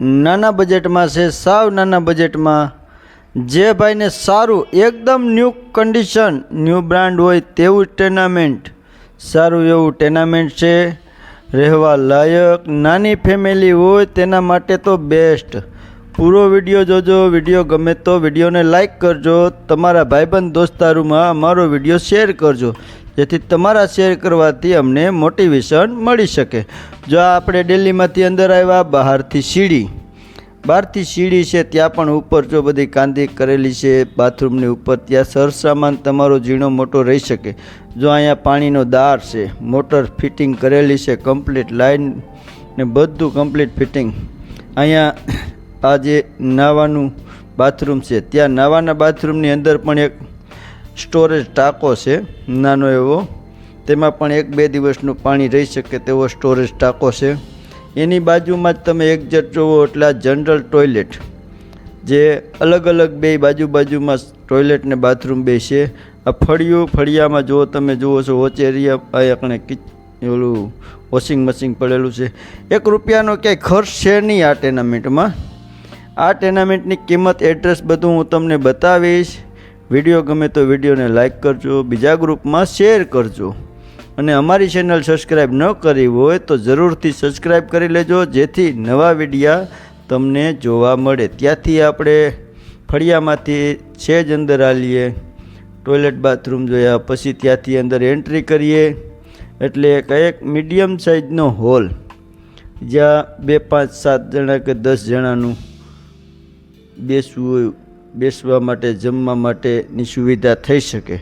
નાના બજેટમાં છે, સાવ નાના બજેટમાં. જે ભાઈને સારું, એકદમ ન્યૂ કન્ડિશન ન્યૂ બ્રાન્ડ હોય તેવું ટેનામેન્ટ સારું એવું ટેનામેન્ટ છે, રહેવા લાયક, નાની ફેમિલી હોય તેના માટે તો બેસ્ટ પૂરો વીડિયો જોજો, વીડિયો ગમે તો વિડીયોને લાઇક કરજો, તમારા ભાઈબંધ દોસ્તારોમાં અમારો વીડિયો શેર કરજો, જેથી તમારા શેર કરવાથી અમને મોટિવેશન મળી શકે. જો આપણે દિલ્હીમાંથી અંદર આવ્યા, બહારથી સીડી. બહારથી સીડી છે, ત્યાં પણ ઉપર જો બધી કાંદી કરેલી છે, બાથરૂમની ઉપર, ત્યાં સરસામાન તમારો ઝીણો મોટો રહી શકે. જો અહીંયા પાણીનો દાર છે, મોટર ફિટિંગ કરેલી છે કમ્પ્લીટ લાઇન ને બધું કમ્પ્લીટ ફિટિંગ અહીંયા આ જે નાવાનું બાથરૂમ છે. ત્યાં નાવાના બાથરૂમની અંદર પણ એક સ્ટોરેજ ટાંકો છે, નાનો એવો. તેમાં પણ એક બે દિવસનું પાણી રહી શકે તેવો સ્ટોરેજ ટાંકો છે. એની બાજુમાં જ તમે એક્ઝેટ જોવો એટલે આ જનરલ ટોયલેટ, જે અલગ અલગ બે બાજુ બાજુમાં ટોયલેટ ને બાથરૂમ બે છે. આ ફળિયું ફળિયામાં જો તમે, જુઓ છો વોચ એરિયા આપણે ઓલું વોશિંગ મશીન પડેલું છે. એક રૂપિયાનો ક્યાંય ખર્ચ છે નહીં આ ટેનામેન્ટમાં આ ટેનામેન્ટની કિંમત એડ્રેસ બધું હું તમને બતાવીશ. વીડિયો ગમે તો વિડીયોને લાઇક કરજો, બીજા ગ્રુપમાં શેર કરજો. અને અમારી ચેનલ સબસ્ક્રાઈબ ન કરી હોય તો જરૂરથી સબસ્ક્રાઈબ કરી લેજો, જેથી નવા વિડીયા તમને જોવા મળે. ત્યાંથી આપણે ફળિયામાંથી છે જ અંદર આલીએ ટોયલેટ બાથરૂમ જોયા, પછી ત્યાંથી અંદર એન્ટ્રી કરીએ. એટલે એક મીડિયમ સાઇઝનો હોલ જ્યાં બે, પાંચ, સાત જણા કે દસ જણાનું બેસવું બેસવા માટે, જમવા માટેની સુવિધા થઈ શકે.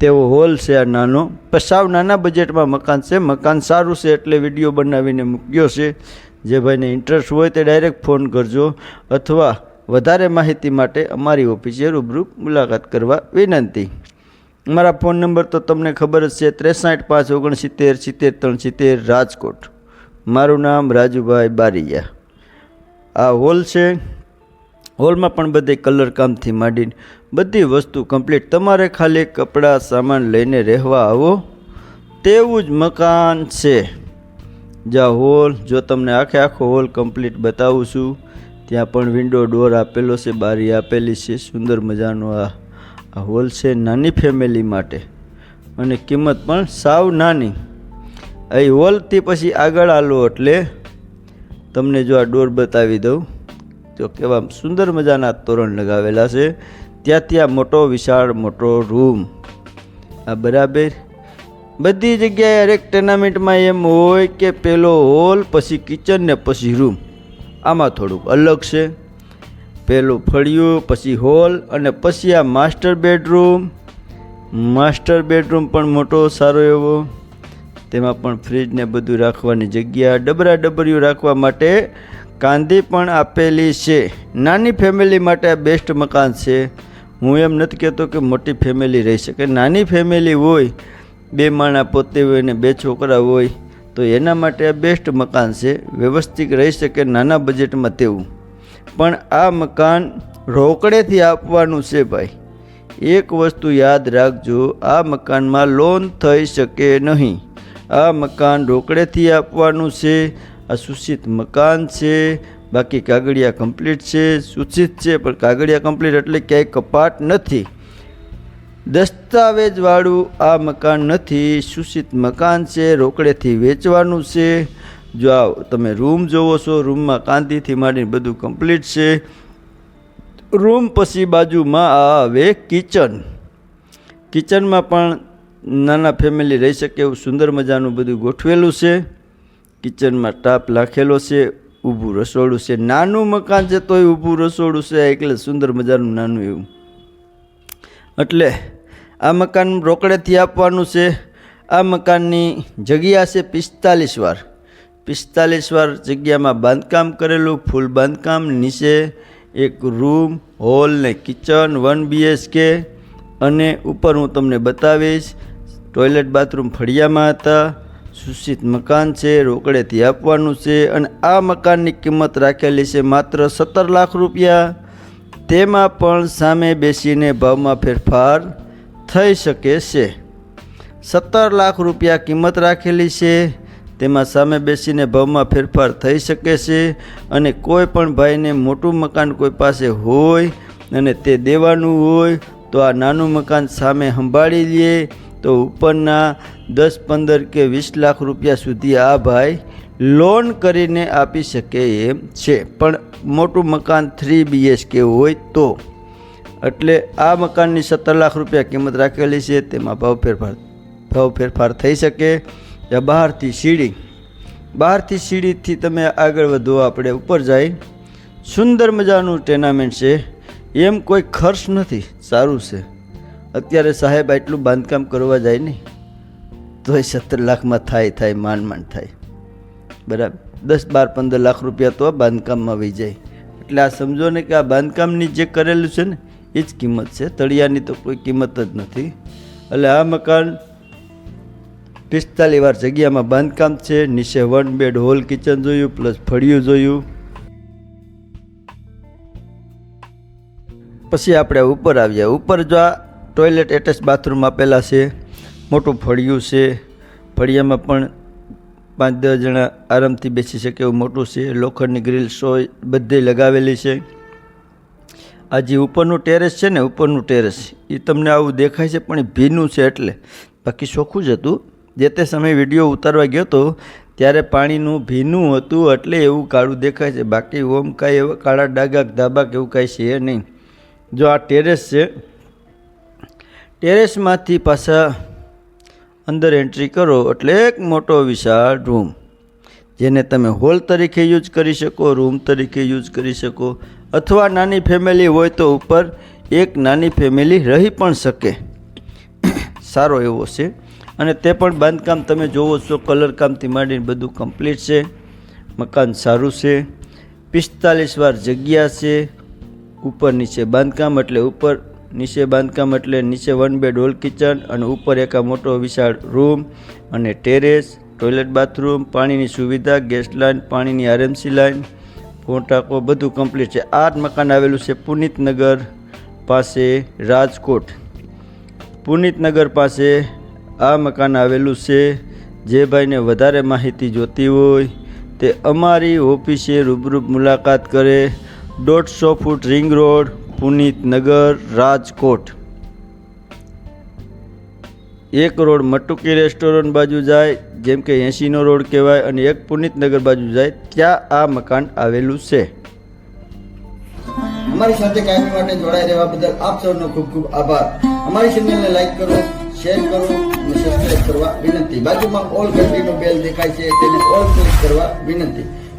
તેવો હોલ છે આ નાનો. પણ સાવ નાના બજેટમાં મકાન છે. મકાન સારું છે એટલે વીડિયો બનાવીને મૂક્યો છે. જે ભાઈને ઇન્ટરેસ્ટ હોય તે ડાયરેક્ટ ફોન કરજો અથવા વધારે માહિતી માટે અમારી ઓફિસે રૂબરૂ મુલાકાત કરવા વિનંતી. મારા ફોન નંબર તો તમને ખબર જ છે, ત્રેસાઠ પાંચ ઓગણસિત્તેર સિત્તેર ત્રણ સિત્તેર રાજકોટ. મારું નામ રાજુભાઈ બારીયા. આ હોલ છે હોલમાં પણ બધે કલર કામથી માંડીને બધી વસ્તુ કમ્પ્લીટ તમારે ખાલી કપડાં, સામાન લઈને રહેવા આવો. તેવું જ મકાન છે. જ્યાં હોલ, જો તમને આખે આખો હોલ કમ્પ્લીટ બતાવું છું. ત્યાં પણ વિન્ડો ડોર આપેલો છે, બારી આપેલી છે. સુંદર મજાનો આ આ હોલ છે નાની ફેમિલી માટે. અને કિંમત પણ સાવ નાની. અહીં હોલથી પછી આગળ આલો એટલે તમને જો આ ડોર બતાવી દઉં. જો કેવા સુંદર મજાના તોરણ લગાવેલા છે. ત્યાં ત્યાં મોટો વિશાળ મોટો રૂમ. આ બરાબર. બધી જગ્યાએ હરેક ટુર્નામેન્ટમાં એમ હોય કે પેલો હોલ પછી કિચન ને પછી રૂમ આમાં થોડુંક અલગ છે. પેલું ફળિયું, પછી હોલ અને પછી આ માસ્ટર બેડરૂમ માસ્ટર બેડરૂમ પણ મોટો સારો એવો. તેમાં પણ ફ્રિજને બધું રાખવાની જગ્યા, ડબરા ડબરીઓ રાખવા માટે કાંધી પણ આપેલી છે. નાની ફેમિલી માટે આ બેસ્ટ મકાન છે. હું એમ નથી કહેતો કે મોટી ફેમિલી રહી શકે. નાની ફેમિલી હોય, બે માણા પોતે હોય ને બે છોકરા હોય, તો એના માટે આ બેસ્ટ મકાન છે. વ્યવસ્થિત રહી શકે નાના બજેટમાં તેવું. પણ આ મકાન રોકડેથી આપવાનું છે ભાઈ. એક વસ્તુ યાદ રાખજો, આ મકાનમાં લોન થઈ શકે નહીં. આ મકાન રોકડેથી આપવાનું છે. આ સૂચિત મકાન છે, બાકી કાગળિયા કમ્પ્લીટ છે, સૂચિત છે, પણ કાગળિયા કમ્પ્લીટ એટલે ક્યાંય કપાટ નથી. દસ્તાવેજવાળું આ મકાન નથી, સૂચિત મકાન છે, રોકડેથી વેચવાનું છે. જો આ તમે રૂમ જોવો છો, રૂમમાં કાંદીથી માંડીને બધું કમ્પ્લીટ છે. રૂમ પછી બાજુમાં આ હવે કિચન કિચનમાં પણ નાના ફેમિલી રહી શકે એવું સુંદર મજાનું બધું ગોઠવેલું છે. કિચનમાં ટાપ લાખેલો છે, ઊભું રસોડું છે. નાનું મકાન છે તોય ઊભું રસોડું છે, એટલે સુંદર મજાનું નાનું એવું. એટલે આ મકાન રોકડેથી આપવાનું છે. આ મકાનની જગ્યા છે પિસ્તાલીસ વાર. પિસ્તાલીસ વાર જગ્યામાં બાંધકામ કરેલું, ફૂલ બાંધકામ, નીચે એક રૂમ, હોલ ને કિચન, વન બીએચકે અને ઉપર હું તમને બતાવીશ. ટોયલેટ, બાથરૂમ ફળિયામાં હતા. સુશિત મકાન છે, રોકડેથી આપવાનું છે અને આ મકાનની કિંમત રાખેલી છે માત્ર સત્તર લાખ રૂપિયા. તેમાં પણ સામે બેસીને ભાવમાં ફેરફાર થઈ શકે છે. સત્તર લાખ રૂપિયા કિંમત રાખેલી છે, તેમાં સામે બેસીને ભાવમાં ફેરફાર થઈ શકે છે અને કોઈ પણ ભાઈને મોટું મકાન કોઈ પાસે હોય અને તે દેવાનું હોય, તો આ નાનું મકાન સામે સંભાળી લે તો ઉપરના દસ પંદર કે વીસ લાખ રૂપિયા સુધી આ ભાઈ લોન કરીને આપી શકે એમ છે. પણ મોટું મકાન થ્રી બીએચકે હોય તો. એટલે આ મકાનની સત્તર લાખ રૂપિયા કિંમત રાખેલી છે, તેમાં ભાવ ફેરફાર ભાવ ફેરફાર થઈ શકે. ત્યાં બહારથી સીડી. બહારથી સીડીથી તમે આગળ વધો, આપણે ઉપર જાય. સુંદર મજાનું ટેનામેન્ટ છે. એમ કોઈ ખર્ચ નથી. સારું છે. અત્યારે સાહેબ આટલું બાંધકામ કરવા જાય નહીં તોય સત્તર લાખમાં થાય થાય, માંડ માંડ થાય. બરાબર. દસ, બાર, પંદર લાખ રૂપિયા તો આ બાંધકામમાં વહી જાય. એટલે આ સમજો ને કે આ બાંધકામની જે કરેલું છે ને, એ જ કિંમત છે. તળિયાની તો કોઈ કિંમત જ નથી. એટલે આ મકાન પિસ્તાલીસ વાર જગ્યામાં બાંધકામ છે. નીચે વન બેડ હોલ કિચન જોયું પ્લસ ફળિયું જોયું. પછી આપણે ઉપર આવ્યા. ઉપર જો આ ટોયલેટ એટેચ બાથરૂમ આપેલા છે. મોટું ફળિયું છે. ફળિયામાં પણ પાંચ દસ જણા આરામથી બેસી શકે એવું મોટું છે. લોખંડની ગ્રીલ સોય બધે લગાવેલી છે. આ જે ઉપરનું ટેરેસ છે ને, ઉપરનું ટેરેસ એ તમને આવું દેખાય છે, પણ ભીનું છે એટલે. બાકી ચોખ્ખું જ હતું. જે તે સમયે વીડિયો ઉતારવા ગયો હતો ત્યારે પાણીનું ભીનું હતું એટલે એવું કાળું દેખાય છે. બાકી ઓમ કાંઈ એવા કાળા ડાગા ધાબા કે એવું કાંઈ છે નહીં. જો આ ટેરેસ છે ટેરેસમાંથી પાછા અંદર એન્ટ્રી કરો એટલે એક મોટો વિશાળ રૂમ, જેને તમે હોલ તરીકે યુઝ કરી શકો, રૂમ તરીકે યુઝ કરી શકો, અથવા નાની ફેમિલી હોય તો ઉપર એક નાની ફેમિલી રહી પણ શકે. સારો એવો છે. અને તે પણ બાંધકામ તમે જોવો છો કલરકામથી માંડીને બધું કમ્પ્લીટ છે. મકાન સારું છે. પિસ્તાલીસ વાર જગ્યા છે. ઉપર નીચે બાંધકામ એટલે ઉપર નીચે બાંધકામ એટલે નીચે વન બેડ હોલ કિચન અને ઉપર એક મોટો વિશાળ રૂમ અને ટેરેસ ટોયલેટ બાથરૂમ પાણીની સુવિધા ગેસ લાઇન પાણીની આરએમસી લાઇન ફોન ટાંકો બધું કમ્પ્લીટ છે. આ જ મકાન આવેલું છે પુનિતનગર પાસે રાજકોટ. પુનિતનગર પાસે આ મકાન આવેલું છે. જે ભાઈને વધારે માહિતી જોતી હોય તે અમારી ઓફિસે રૂબરૂ મુલાકાત કરે. દોઢસો foot ring road Punitnagar Rajkot. એક રોડ મટુકી રેસ્ટોરન્ટ બાજુ જાય, જેમ કે એંશીનો રોડ કહેવાય, અને એક પુનિતનગર બાજુ જાય, ત્યાં આ મકાન આવેલું છે. અમારી સાથે કાયમી માટે જોડાઈ રહેવા બદલ આપ સૌનો ખૂબ ખૂબ આભાર. અમારી ચેનલને લાઈક કરો, શેર કરો, અને સબસ્ક્રાઇબ કરવા વિનંતી. બાજુમાં ઓલ ઘંટીનો બેલ દેખાય છે, તેને ઓલ ક્લિક કરવા વિનંતી.